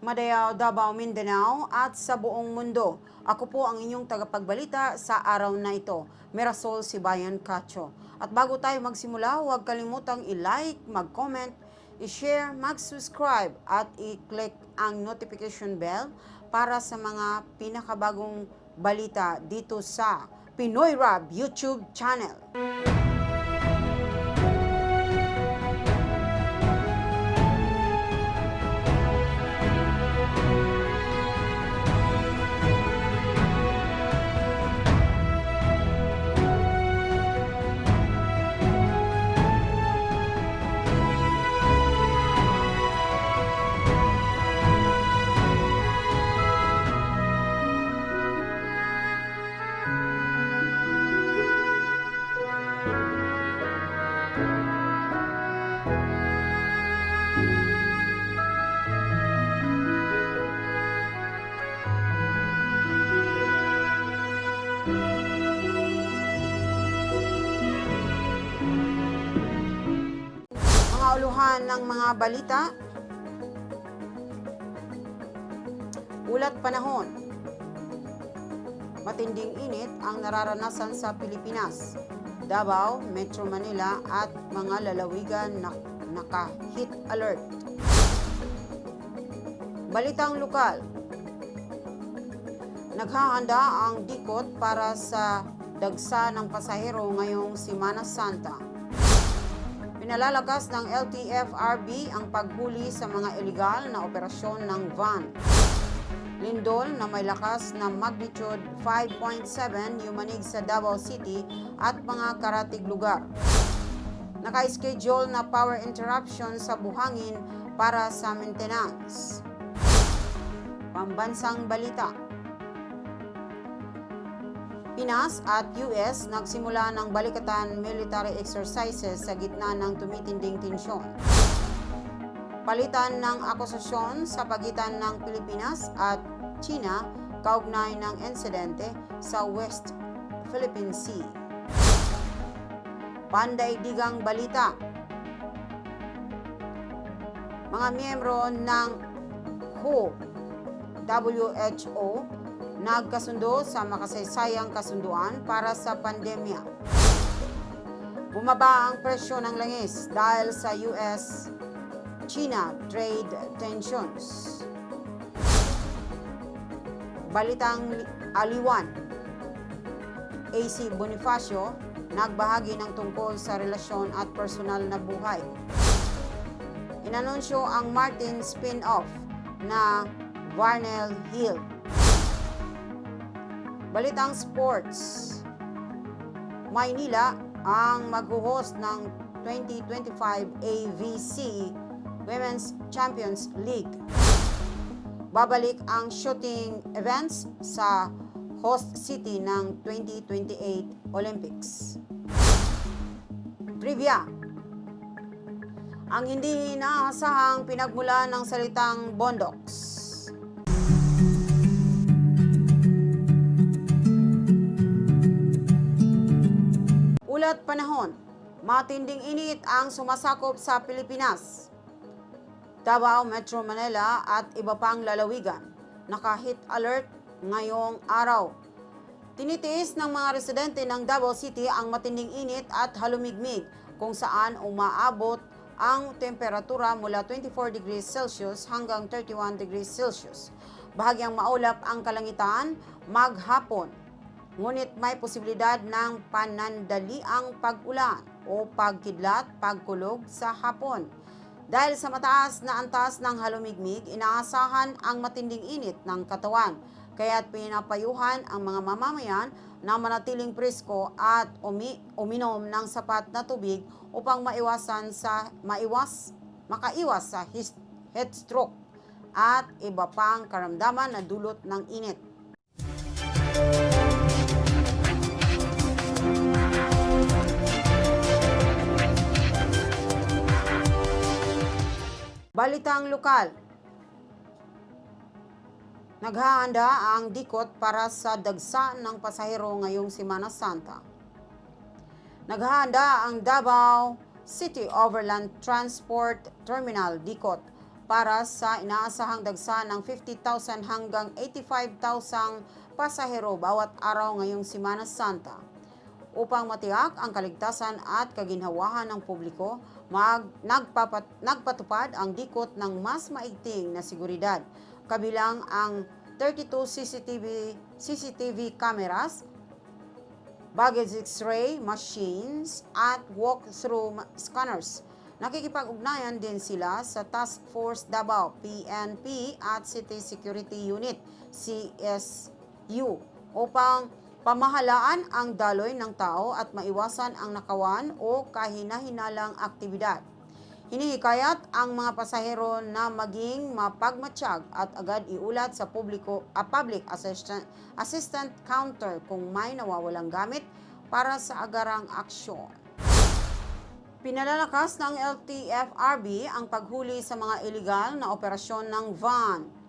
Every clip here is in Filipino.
Madayao, Davao, Mindanao at sa buong mundo. Ako po ang inyong tagapagbalita sa araw na ito, Mirasol Sibayan Cacho. At bago tayo magsimula, huwag kalimutang i-like, mag-comment, i-share, mag-subscribe at i-click ang notification bell para sa mga pinakabagong balita dito sa Pinoy Rab YouTube channel. Uluhan ng mga balita. Ulat panahon. Matinding init ang nararanasan sa Pilipinas. Davao, Metro Manila at mga lalawigan na naka-heat alert. Balitang lokal. Naghahanda ang dikot para sa dagsa ng pasahero ngayong Simana Santa. Pinalalakas ng LTFRB ang paghuli sa mga illegal na operasyon ng van. Lindol na may lakas na magnitude 5.7 yumanig sa Davao City at mga karatig lugar. Naka-schedule na power interruption sa buhangin para sa maintenance. Pambansang balita. Pinas at US nagsimula ng balikatan military exercises sa gitna ng tumitinding tensyon. Palitan ng akusasyon sa pagitan ng Pilipinas at China kaugnay ng insidente sa West Philippine Sea. Pandaigdigang balita. Mga miyembro ng WHO, WHO nagkasundo sa makasaysayang kasunduan para sa pandemya. Bumaba ang presyo ng langis dahil sa US-China trade tensions. Balitang li- aliwan. AC Bonifacio nagbahagi ng tungkol sa relasyon at personal na buhay. Inanunsyo ang Martin spin-off na Varnell Hill. Balitang Sports. Maynila ang maghuhost ng 2025 AVC Women's Champions League. Babalik ang shooting events sa host city ng 2028 Olympics. Trivia. Ang hindi inaasahang pinagmula ng salitang bondoks. Ulat panahon, matinding init ang sumasakop sa Pilipinas. Davao, Metro Manila at iba pang lalawigan. Naka-hit alert ngayong araw. Tinitiis ng mga residente ng Davao City ang matinding init at halumigmig kung saan umaabot ang temperatura mula 24 degrees Celsius hanggang 31 degrees Celsius. Bahagyang maulap ang kalangitan maghapon ngunit may posibilidad ng panandaliang pag-ulan o pagkidlat, pagkulog sa hapon. Dahil sa mataas na antas ng halumigmig, inaasahan ang matinding init ng katawan. Kaya't pinapayuhan ang mga mamamayan na manatiling presko at umi- uminom ng sapat na tubig upang maiwasan sa maiwas makaiwas sa heat stroke at iba pang karamdaman na dulot ng init. Balitang lokal. Naghahanda ang dikot para sa dagsa ng pasahero ngayong Semana Santa. Naghahanda ang Davao City Overland Transport Terminal Dikot para sa inaasahang dagsa ng 50,000 hanggang 85,000 pasahero bawat araw ngayong Semana Santa. Upang matiyak ang kaligtasan at kaginhawahan ng publiko, mag, nagpapat, nagpatupad ang dikot ng mas maigting na seguridad, kabilang ang 32 CCTV, CCTV cameras, baggage x-ray machines at walk-through scanners. Nakikipag-ugnayan din sila sa Task Force Davao, PNP at City Security Unit, CSU, upang pamahalaan ang daloy ng tao at maiwasan ang nakawan o kahina-hinalang aktibidad. Hinihikayat ang mga pasahero na maging mapagmatsyag at agad iulat sa publiko, a public assistant, assistant counter kung may nawawalang gamit para sa agarang aksyon. Pinalalakas ng LTFRB ang paghuli sa mga illegal na operasyon ng van.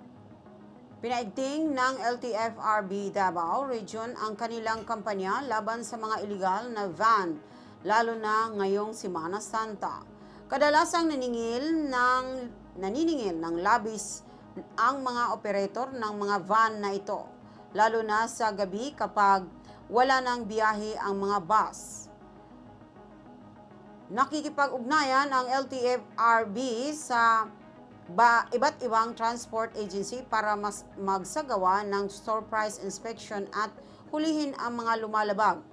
Pinaigting ng LTFRB Davao Region ang kanilang kampanya laban sa mga illegal na van, lalo na ngayong Semana Santa. Kadalasang naningil ng naniningil ng labis ang mga operator ng mga van na ito, lalo na sa gabi kapag wala nang biyahe ang mga bus. Nakikipag-ugnayan ang LTFRB sa ba, iba't ibang transport agency para mas magsagawa ng store price inspection at hulihin ang mga lumalabag.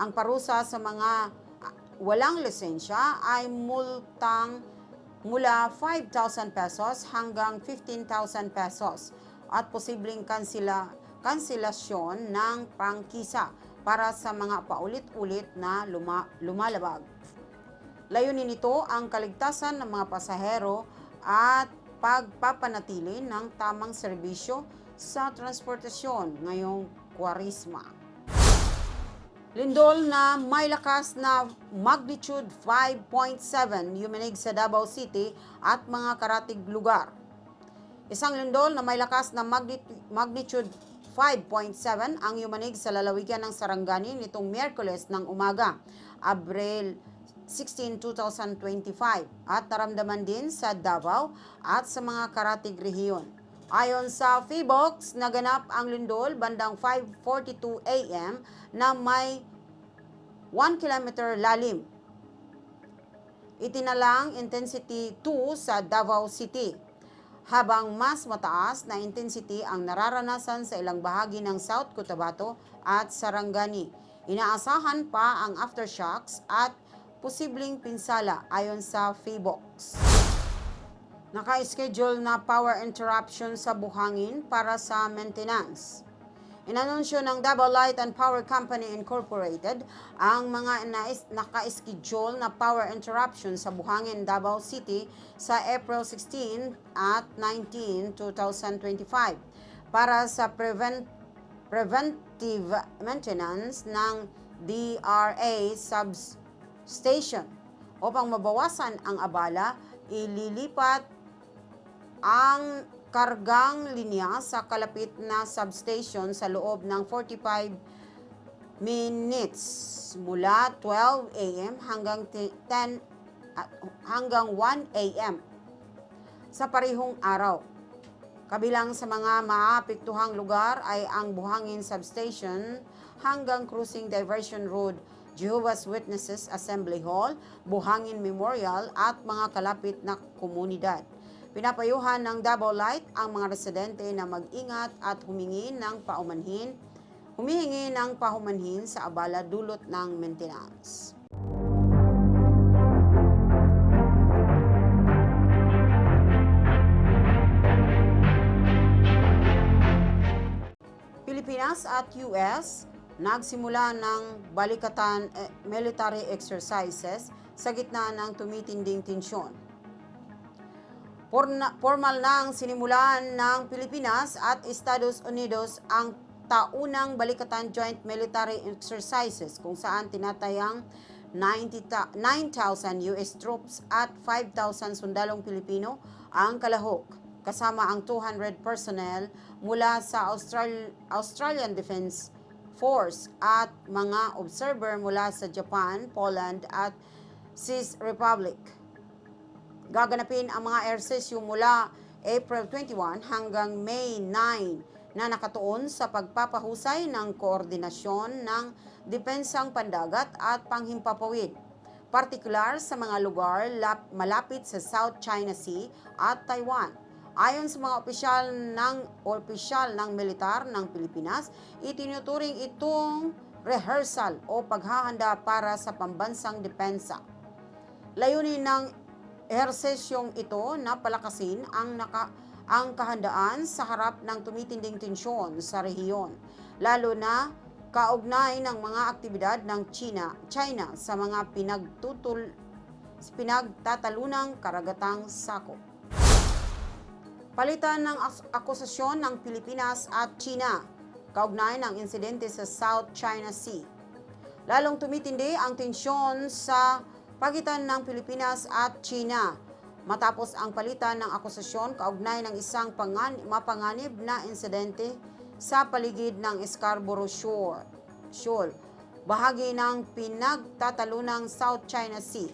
Ang parusa sa mga ah, walang lisensya ay multang mula 5,000 pesos hanggang 15,000 pesos at posibleng kansila, kanselasyon ng prangkisa para sa mga paulit-ulit na luma, lumalabag. Layunin nito ang kaligtasan ng mga pasahero at pagpapanatili ng tamang serbisyo sa transportasyon ngayong kwarisma. Lindol na may lakas na magnitude 5.7 yumanig sa Davao City at mga karatig lugar. Isang lindol na may lakas na magni- magnitude 5.7 ang yumanig sa lalawigan ng Sarangani nitong Miyerkules ng umaga, Abril 16, 2025 at naramdaman din sa Davao at sa mga karatig rehiyon. Ayon sa Feebox, naganap ang lindol bandang 5.42 a.m. na may 1 kilometer lalim. Itinalang intensity 2 sa Davao City, habang mas mataas na intensity ang nararanasan sa ilang bahagi ng South Cotabato at Sarangani. Inaasahan pa ang aftershocks at posibleng pinsala ayon sa Feebox. Naka-schedule na power interruption sa buhangin para sa maintenance. Inanunsyo ng Davao Light and Power Company Incorporated ang mga naka-schedule na power interruption sa buhangin Davao City sa April 16 at 19, 2025 para sa prevent preventive maintenance ng DRA substation. Upang mabawasan ang abala, ililipat ang kargang linya sa kalapit na substation sa loob ng 45 minutes mula 12 a.m. hanggang 10 ah, hanggang 1 a.m. sa parehong araw. Kabilang sa mga maapektuhang lugar ay ang Buhangin Substation hanggang Cruising Diversion Road, Jehovah's Witnesses Assembly Hall, Buhangin Memorial at mga kalapit na komunidad. Pinapayuhan ng Davao Light ang mga residente na mag-ingat at humingi ng paumanhin, humihingi ng pahumanhin sa abala dulot ng maintenance. Pilipinas at US nagsimula ng balikatan eh, military exercises sa gitna ng tumitinding tensyon. Porna, formal nang sinimulan ng Pilipinas at Estados Unidos ang taunang balikatan joint military exercises kung saan tinatayang 90 ta- 9,000 US troops at 5,000 sundalong Pilipino ang kalahok kasama ang 200 personnel mula sa Austral- Australian Defense Force at mga observer mula sa Japan, Poland at CIS Republic. Gaganapin ang mga air session mula April 21 hanggang May 9 na nakatuon sa pagpapahusay ng koordinasyon ng depensang pandagat at panghimpapawid, partikular sa mga lugar lap- malapit sa South China Sea at Taiwan. Ayon sa mga opisyal ng opisyal ng militar ng Pilipinas, itinuturing itong rehearsal o paghahanda para sa pambansang depensa. Layunin ng ehersesyong ito na palakasin ang naka, ang kahandaan sa harap ng tumitinding tensyon sa rehiyon, lalo na kaugnay ng mga aktibidad ng China, China sa mga pinagtutul pinagtatalunang karagatang sakop. Palitan ng as- akusasyon ng Pilipinas at China kaugnay ng insidente sa South China Sea. Lalong tumitindi ang tensyon sa pagitan ng Pilipinas at China matapos ang palitan ng akusasyon kaugnay ng isang pangan mapanganib na insidente sa paligid ng Scarborough Shore, Shoal, bahagi ng pinagtatalunang South China Sea.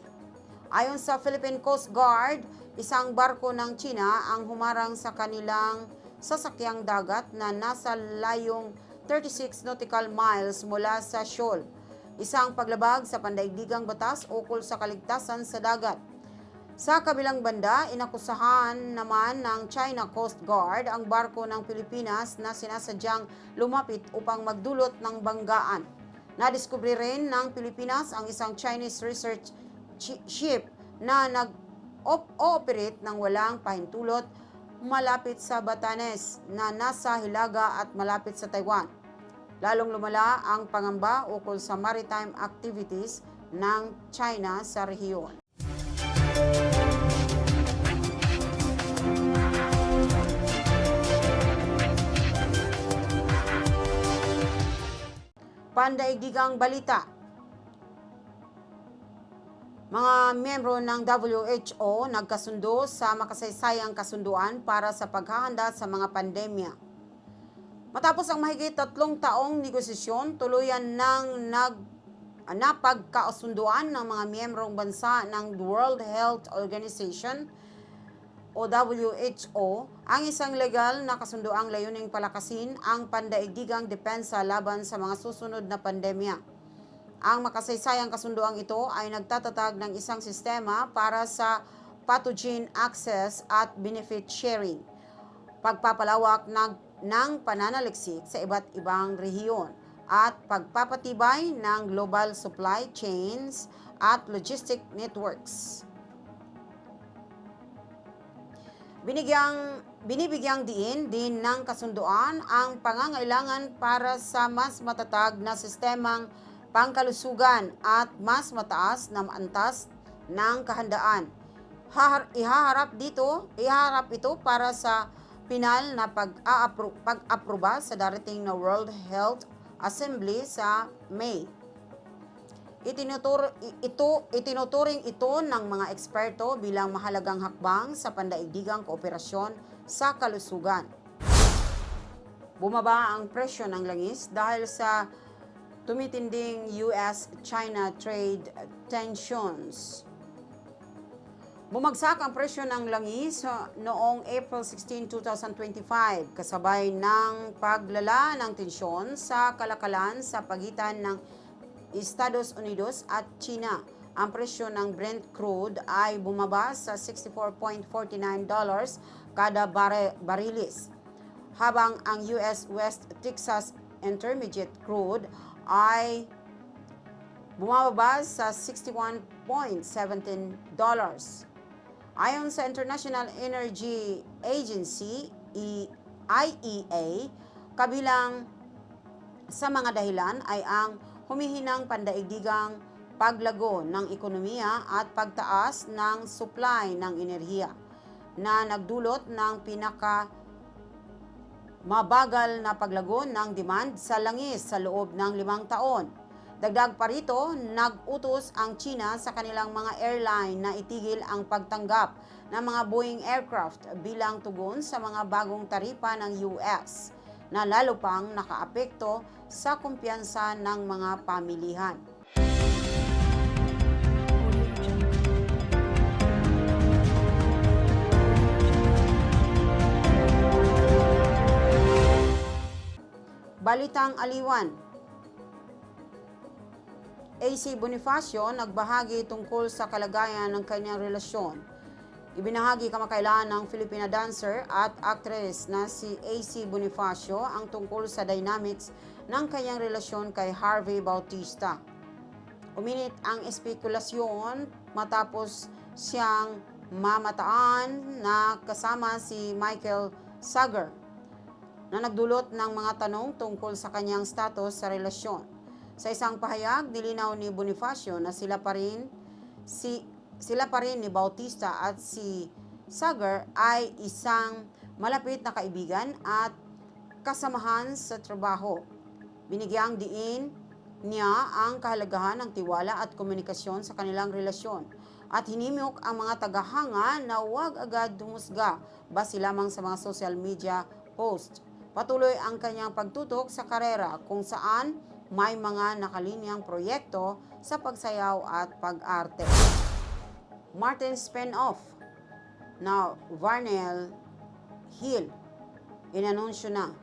Ayon sa Philippine Coast Guard, isang barko ng China ang humarang sa kanilang sasakyang dagat na nasa layong 36 nautical miles mula sa shoal. Isang paglabag sa pandaigdigang batas ukol sa kaligtasan sa dagat. Sa kabilang banda, inakusahan naman ng China Coast Guard ang barko ng Pilipinas na sinasadyang lumapit upang magdulot ng banggaan. Nadiskubre rin ng Pilipinas ang isang Chinese research ship na nag-ooperate ng walang pahintulot malapit sa Batanes na nasa Hilaga at malapit sa Taiwan. Lalong lumala ang pangamba ukol sa maritime activities ng China sa rehiyon. Pandaigdigang balita. Mga miyembro ng WHO nagkasundo sa makasaysayang kasunduan para sa paghahanda sa mga pandemya. Matapos ang mahigit tatlong taong negosasyon, tuluyan ng nag napagkasunduan ng mga miyembrong bansa ng World Health Organization o WHO ang isang legal na kasunduang layuning palakasin ang pandaigdigang depensa laban sa mga susunod na pandemya. Ang makasaysayang kasunduang ito ay nagtatatag ng isang sistema para sa pathogen access at benefit sharing, pagpapalawak ng, ng pananaliksik sa iba't ibang rehiyon, at pagpapatibay ng global supply chains at logistic networks. Binigyang, binibigyang diin din ng kasunduan ang pangangailangan para sa mas matatag na sistemang pangkalusugan at mas mataas na antas ng kahandaan. Hahar- ihaharap dito, ihaharap ito para sa pinal na pag-aproba sa darating na World Health Assembly sa May. Itinutur, ito, itinuturing ito ng mga eksperto bilang mahalagang hakbang sa pandaigdigang kooperasyon sa kalusugan. Bumaba ang presyo ng langis dahil sa tumitinding US-China trade tensions. Bumagsak ang presyo ng langis uh, noong April 16, 2025 kasabay ng paglala ng tensyon sa kalakalan sa pagitan ng Estados Unidos at China. Ang presyo ng Brent crude ay bumaba sa $64.49 kada bare- barilis, habang ang US West Texas Intermediate crude ay bumababa sa $61.17. Ayon sa International Energy Agency, E- IEA, kabilang sa mga dahilan ay ang humihinang pandaigdigang paglago ng ekonomiya at pagtaas ng supply ng enerhiya na nagdulot ng pinaka mabagal na paglago ng demand sa langis sa loob ng limang taon. Dagdag pa rito, nag-utos ang China sa kanilang mga airline na itigil ang pagtanggap ng mga Boeing aircraft bilang tugon sa mga bagong taripa ng US na lalo pang nakaapekto sa kumpiyansa ng mga pamilihan. Balitang Aliwan. AC Bonifacio nagbahagi tungkol sa kalagayan ng kanyang relasyon. Ibinahagi kamakailan ng Filipina dancer at actress na si AC Bonifacio ang tungkol sa dynamics ng kanyang relasyon kay Harvey Bautista. Uminit ang espekulasyon matapos siyang mamataan na kasama si Michael Sager na nagdulot ng mga tanong tungkol sa kanyang status sa relasyon. Sa isang pahayag, nilinaw ni Bonifacio na sila pa rin si sila pa rin ni Bautista at si Sager ay isang malapit na kaibigan at kasamahan sa trabaho. Binigyang diin niya ang kahalagahan ng tiwala at komunikasyon sa kanilang relasyon at hinimok ang mga tagahanga na huwag agad humusga base lamang sa mga social media post. Patuloy ang kanyang pagtutok sa karera kung saan may mga nakalinyang proyekto sa pagsayaw at pag-arte. Martin spin-off na Varnell Hill. Inanunsyo na.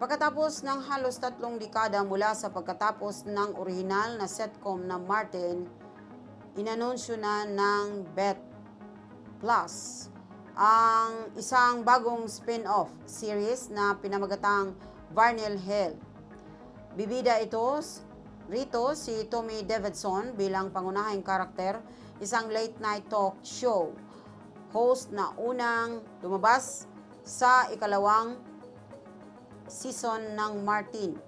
Pagkatapos ng halos tatlong dekada mula sa pagkatapos ng orihinal na setcom na Martin, inanunsyo na ng Bet Plus ang isang bagong spin-off series na pinamagatang Varnell Hill. Bibida ito rito si Tommy Davidson bilang pangunahing karakter, isang late-night talk show host na unang lumabas sa ikalawang season ng Martin.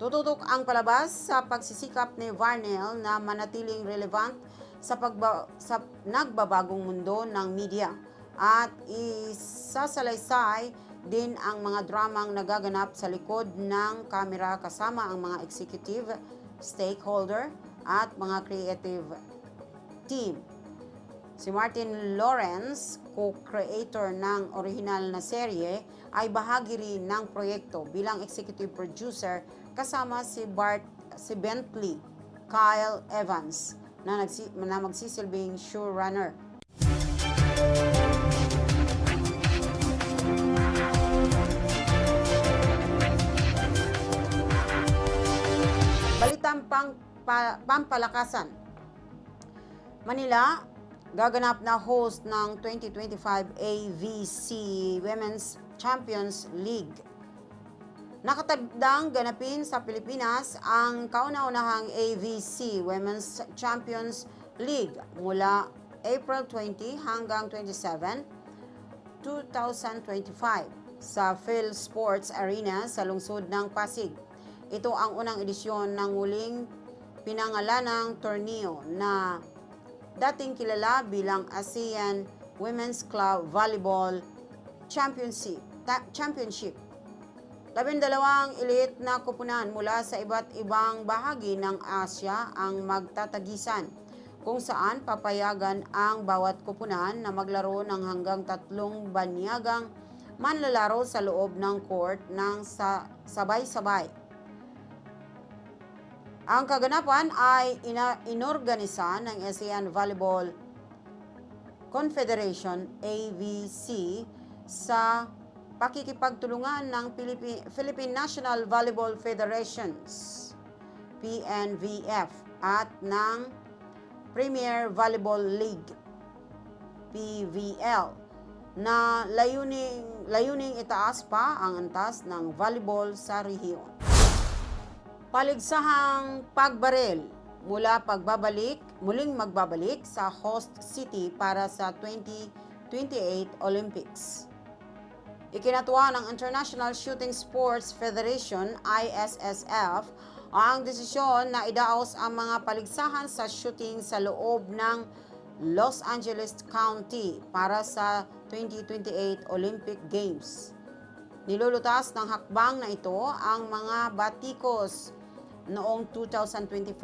Tututok ang palabas sa pagsisikap ni Varnell na manatiling relevant sa, pagba, sa nagbabagong mundo ng media at isasalaysay din ang mga dramang nagaganap sa likod ng kamera kasama ang mga executive, stakeholder at mga creative team. Si Martin Lawrence, co-creator ng original na serye, ay bahagi rin ng proyekto bilang executive producer kasama si Bart si Bentley, Kyle Evans na, nagsi, na magsisilbing showrunner. Balitang pang, pa, pampalakasan. Manila, gaganap na host ng 2025 AVC Women's Champions League. Nakatagdang ganapin sa Pilipinas ang kauna-unahang AVC Women's Champions League mula April 20 hanggang 27, 2025 sa Phil Sports Arena sa lungsod ng Pasig. Ito ang unang edisyon ng muling pinangalanang torneo na dating kilala bilang ASEAN Women's Club Volleyball Championship. Ta- Championship. Labindalawang elite na kupunan mula sa iba't ibang bahagi ng Asya ang magtatagisan kung saan papayagan ang bawat kupunan na maglaro ng hanggang tatlong banyagang manlalaro sa loob ng court ng sa sabay-sabay. Ang kaganapan ay ina- inorganisa ng ASEAN Volleyball Confederation AVC sa pakikipagtulungan ng Philippine, Philippine National Volleyball Federations PNVF at ng Premier Volleyball League PVL na layuning layuning itaas pa ang antas ng volleyball sa rehiyon. Paligsahang pagbarel mula pagbabalik, muling magbabalik sa host city para sa 2028 Olympics. Ikinatuwa ng International Shooting Sports Federation ISSF ang desisyon na idaos ang mga paligsahan sa shooting sa loob ng Los Angeles County para sa 2028 Olympic Games. Nilulutas ng hakbang na ito ang mga batikos noong 2024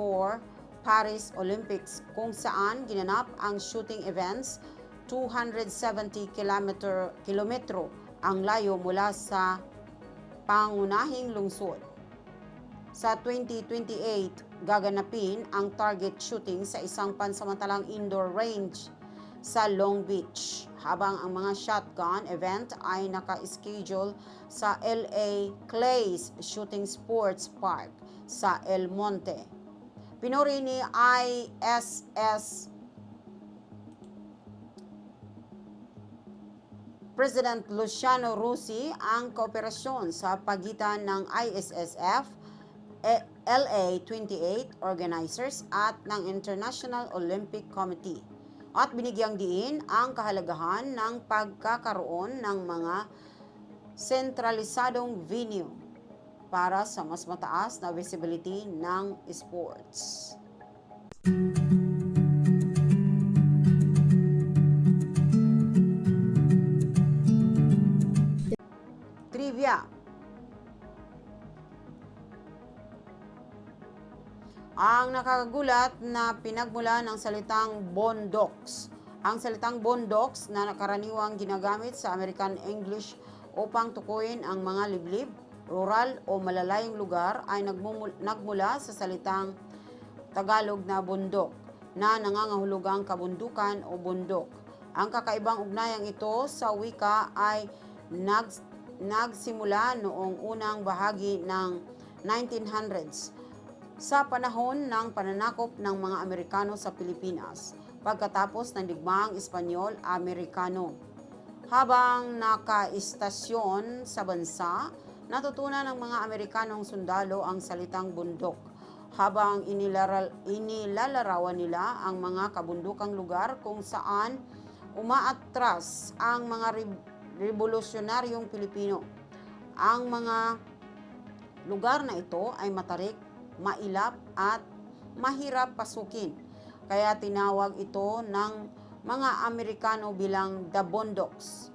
Paris Olympics kung saan ginanap ang shooting events 270 kilometer, kilometro ang layo mula sa pangunahing lungsod. Sa 2028, gaganapin ang target shooting sa isang pansamantalang indoor range sa Long Beach, habang ang mga shotgun event ay naka-schedule sa LA Clays Shooting Sports Park sa El Monte. Pinuri ni ISS President Luciano Rusi ang kooperasyon sa pagitan ng ISSF, LA 28 organizers at ng International Olympic Committee at binigyang diin ang kahalagahan ng pagkakaroon ng mga sentralisadong venue para sa mas mataas na visibility ng sports. Trivia. Ang nakakagulat na pinagmula ng salitang bondocs. Ang salitang bondocs na nakaraniwang ginagamit sa American English upang tukuyin ang mga liblib, rural o malalayong lugar ay nagmula sa salitang Tagalog na bundok na nangangahulugang kabundukan o bundok. Ang kakaibang ugnayang ito sa wika ay nag, nagsimula noong unang bahagi ng 1900s sa panahon ng pananakop ng mga Amerikano sa Pilipinas pagkatapos ng digmaang Espanyol-Amerikano. Habang nakaistasyon sa bansa, natutunan ng mga Amerikanong sundalo ang salitang bundok habang inilaral, inilalarawan nila ang mga kabundukang lugar kung saan umaatras ang mga re- revolusyonaryong Pilipino. Ang mga lugar na ito ay matarik, mailap at mahirap pasukin. Kaya tinawag ito ng mga Amerikano bilang the Bondocs.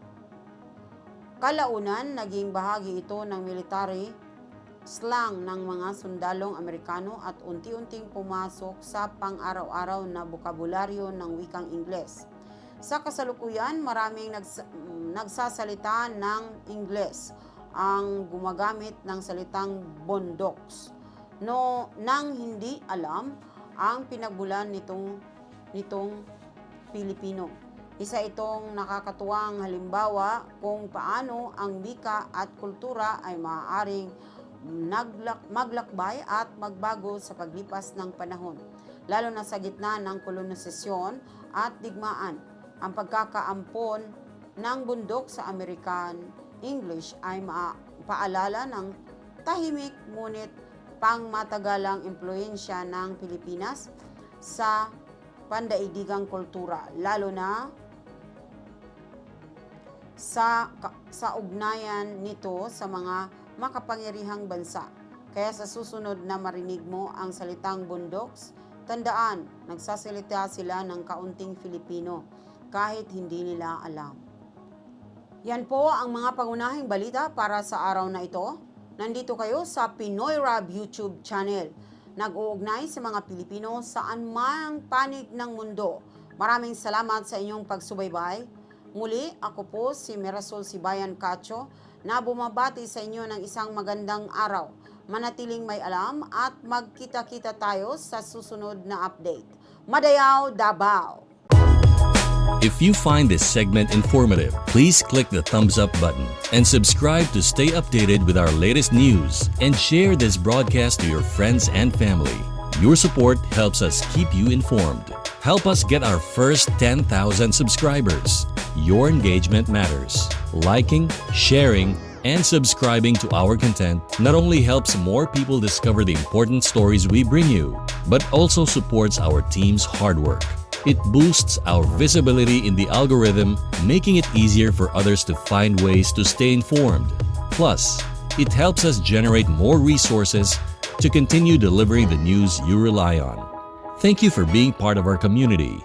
Kalaunan, naging bahagi ito ng military slang ng mga sundalong Amerikano at unti-unting pumasok sa pang-araw-araw na bokabularyo ng wikang Ingles. Sa kasalukuyan, maraming nags- nagsasalita ng Ingles ang gumagamit ng salitang bondocs. No, nang hindi alam ang pinagbulan nitong nitong Pilipino. Isa itong nakakatuwang halimbawa kung paano ang wika at kultura ay maaaring naglak, maglakbay at magbago sa paglipas ng panahon, lalo na sa gitna ng kolonisasyon at digmaan. Ang pagkakaampon ng bundok sa American English ay paalala ng tahimik ngunit pangmatagalang impluensya ng Pilipinas sa pandaigdigang kultura, lalo na sa sa ugnayan nito sa mga makapangyarihang bansa. Kaya sa susunod na marinig mo ang salitang bundoks, tandaan, nagsasalita sila ng kaunting Filipino kahit hindi nila alam. Yan po ang mga pangunahing balita para sa araw na ito. Nandito kayo sa Pinoy Rab YouTube channel. Nag-uugnay sa mga Pilipino saan mang panig ng mundo. Maraming salamat sa inyong pagsubaybay. Muli, ako po si Mirasol Sibayan Cacho na bumabati sa inyo ng isang magandang araw. Manatiling may alam at magkita-kita tayo sa susunod na update. Madayaw Davao! If you find this segment informative, please click the thumbs up button and subscribe to stay updated with our latest news and share this broadcast to your friends and family. Your support helps us keep you informed. Help us get our first 10,000 subscribers. Your engagement matters. Liking, sharing, and subscribing to our content not only helps more people discover the important stories we bring you, but also supports our team's hard work. It boosts our visibility in the algorithm, making it easier for others to find ways to stay informed. Plus, it helps us generate more resources to continue delivering the news you rely on. Thank you for being part of our community